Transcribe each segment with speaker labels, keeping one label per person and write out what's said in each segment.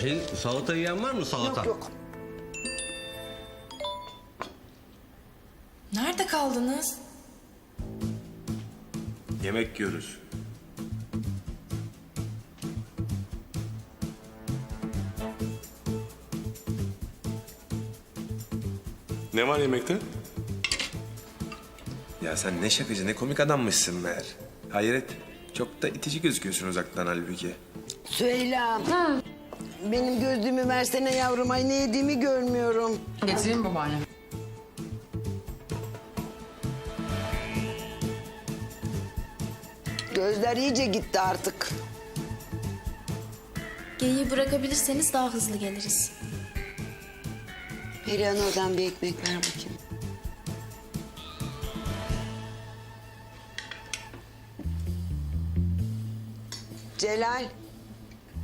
Speaker 1: Şey salata yiyen var mı salata?
Speaker 2: Yok yok.
Speaker 3: Nerede kaldınız?
Speaker 4: Yemek yiyoruz. Ne var yemekte?
Speaker 5: Ya sen ne şakacı ne komik adammışsın meğer. Hayret. Çok da itici gözüküyorsun uzaktan halbuki.
Speaker 2: Süheyla. Benim gözlüğümü versene yavrum. Ay ne yediğimi görmüyorum.
Speaker 3: Getireyim babaanne.
Speaker 2: Gözler iyice gitti artık.
Speaker 6: Geyiği bırakabilirseniz daha hızlı geliriz.
Speaker 2: Perihan oradan bir ekmek ver bakayım. Celal,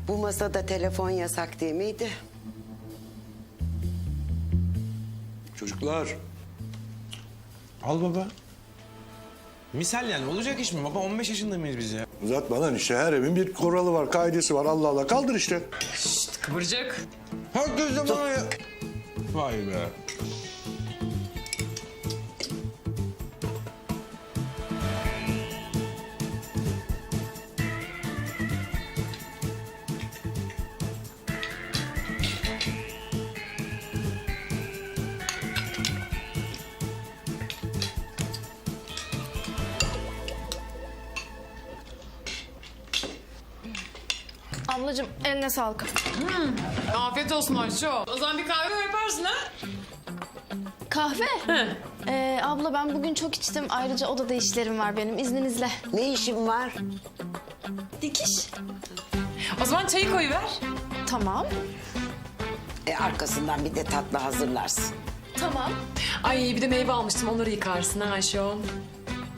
Speaker 2: bu masada telefon yasak değil miydi?
Speaker 5: Çocuklar. Al baba. Misal yani olacak iş mi? Baba 15 yaşında mıyız biz ya?
Speaker 7: Uzatma lan işte her evin bir kuralı var, kaidesi var. Allah Allah kaldır işte.
Speaker 3: Kıvırcık.
Speaker 5: Herkes ya. Vay be.
Speaker 6: Ablacığım eline sağlık.
Speaker 3: Afiyet olsun Ayşe. O zaman bir kahve yaparsın ha?
Speaker 6: Kahve? Ee, abla ben bugün çok içtim. Ayrıca odada işlerim var benim. İzninizle.
Speaker 2: Ne işin var?
Speaker 6: Dikiş.
Speaker 3: O zaman çayı koyuver.
Speaker 6: Tamam.
Speaker 2: E, arkasından bir de tatlı hazırlarsın.
Speaker 6: Tamam.
Speaker 3: Ay bir de meyve almıştım onları yıkarsın ha Ayşe.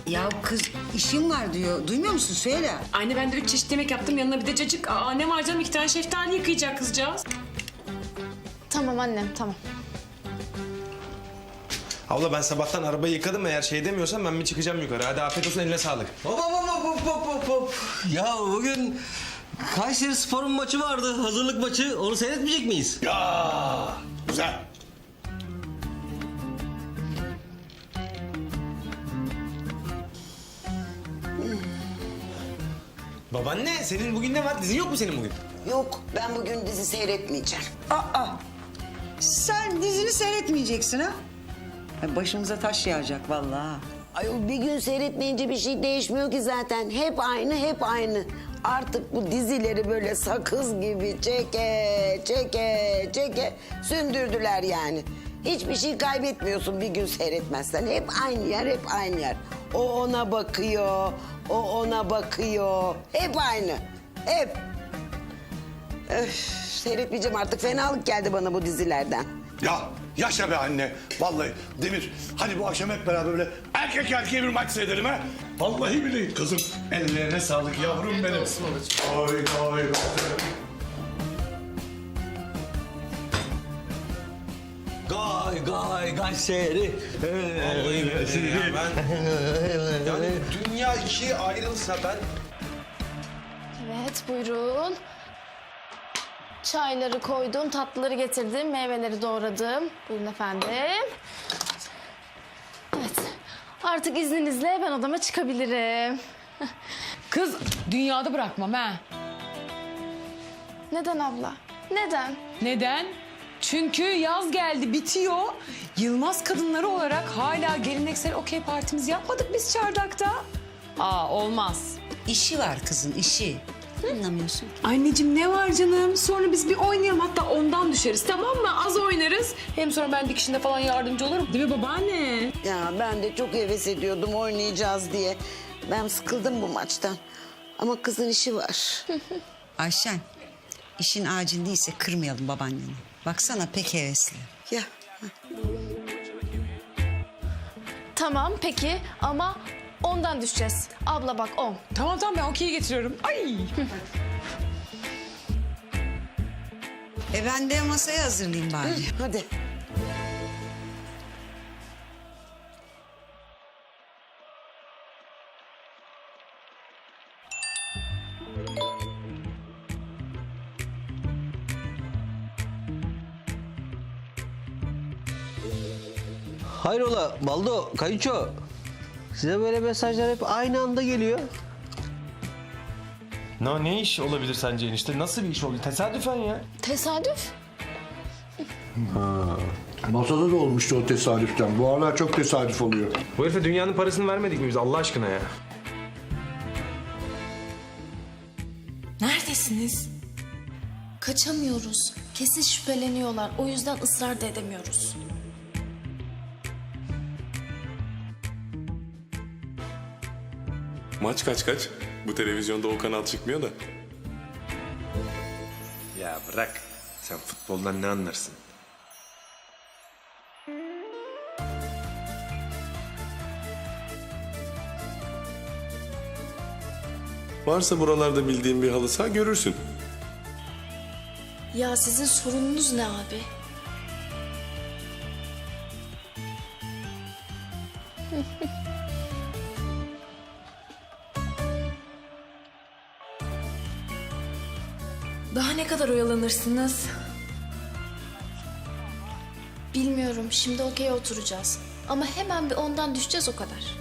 Speaker 8: Ya kız işim var diyor. Duymuyor musun? Söyle.
Speaker 3: Anne ben de üç çeşit yemek yaptım yanına bir de cacık. Aa ne var canım iki tane şeftali yıkayacak kızcağız.
Speaker 6: Tamam annem tamam.
Speaker 5: Abla ben sabahtan arabayı yıkadım eğer şey demiyorsan ben bir çıkacağım yukarı. Hadi afiyet olsun eline sağlık.
Speaker 1: Hop hop hop hop hop hop hop. Ya bugün Kayseri Spor'un maçı vardı. Hazırlık maçı. Onu seyretmeyecek miyiz?
Speaker 7: Ya güzel.
Speaker 5: Babaanne senin bugün ne var? Dizin yok mu senin bugün?
Speaker 2: Yok, ben bugün dizi seyretmeyeceğim.
Speaker 8: Aa, sen dizini seyretmeyeceksin ha? Başımıza taş yağacak vallahi.
Speaker 2: Ay bir gün seyretmeyince bir şey değişmiyor ki zaten. Hep aynı, hep aynı. Artık bu dizileri böyle sakız gibi çeke, çeke, çeke sündürdüler yani. Hiçbir şey kaybetmiyorsun bir gün seyretmezsen. Hep aynı yer, hep aynı yer. O ona bakıyor, o ona bakıyor. Hep aynı, hep. Öf, seyretmeyeceğim artık. Fenalık geldi bana bu dizilerden.
Speaker 7: Ya yaşa be anne. Vallahi Demir hadi bu akşam hep beraber böyle erkek erkeğe bir maç seyredelim ha. Vallahi billahi kızım. Ellerine sağlık yavrum benim. Oy oy oy.
Speaker 1: Gay gay Kayseri.
Speaker 5: Vallahi billahi ya ben... Yani dünya ikiye ayrılsa ben...
Speaker 6: Evet buyurun. Çayları koydum, tatlıları getirdim, meyveleri doğradım. Buyurun efendim. Evet. Artık izninizle ben odama çıkabilirim.
Speaker 3: Kız dünyada bırakmam ha.
Speaker 6: Neden abla? Neden?
Speaker 3: Neden? Çünkü yaz geldi bitiyor. Yılmaz kadınları olarak hala geleneksel okey partimizi yapmadık biz çardakta. Aa olmaz.
Speaker 8: İşi var kızın işi. Anlamıyorsun.
Speaker 3: Anneciğim ne var canım? Sonra biz bir oynayalım hatta ondan düşeriz tamam mı? Az oynarız. Hem sonra ben dikişinde falan yardımcı olurum. Değil mi babaanne?
Speaker 2: Ya ben de çok heves ediyordum oynayacağız diye. Ben sıkıldım bu maçtan. Ama kızın işi var.
Speaker 8: Ayşen, işin acil değilse kırmayalım babaanneni. Baksana pek hevesli.
Speaker 2: ya
Speaker 6: Tamam peki ama ondan düşeceğiz. Abla bak on.
Speaker 3: Tamam tamam ben okeyi getiriyorum. Ay.
Speaker 8: E ben de masayı hazırlayayım bari.
Speaker 2: hadi.
Speaker 1: Hayrola Baldo, Kayınço. Size böyle mesajlar hep aynı anda geliyor.
Speaker 9: Ne, ne iş olabilir sence enişte? Nasıl bir iş olabilir? Tesadüfen ya.
Speaker 6: Tesadüf.
Speaker 7: Masada da olmuştu o tesadüften. Bu aralar çok tesadüf oluyor.
Speaker 5: Bu herife dünyanın parasını vermedik mi biz Allah aşkına ya?
Speaker 6: Neredesiniz? Kaçamıyoruz. Kesin şüpheleniyorlar. O yüzden ısrar da edemiyoruz.
Speaker 4: Maç kaç kaç? Bu televizyonda o kanal çıkmıyor da.
Speaker 5: Ya bırak. Sen futboldan ne anlarsın?
Speaker 4: Varsa buralarda bildiğin bir halı saha görürsün.
Speaker 6: Ya sizin sorununuz ne abi? Daha ne kadar oyalanırsınız? Bilmiyorum. Şimdi okey oturacağız. Ama hemen bir ondan düşeceğiz o kadar.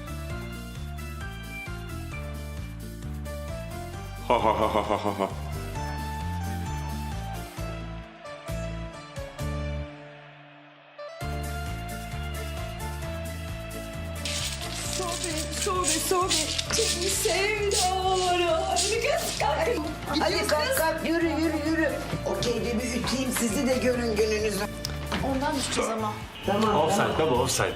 Speaker 4: Ha ha ha ha ha ha ha.
Speaker 2: Hadi kalk kalk yürü yürü yürü. Okeyde bir üteyim sizi de görün gününüzü.
Speaker 6: Ondan düşeceğiz ama.
Speaker 9: Offside baba offside.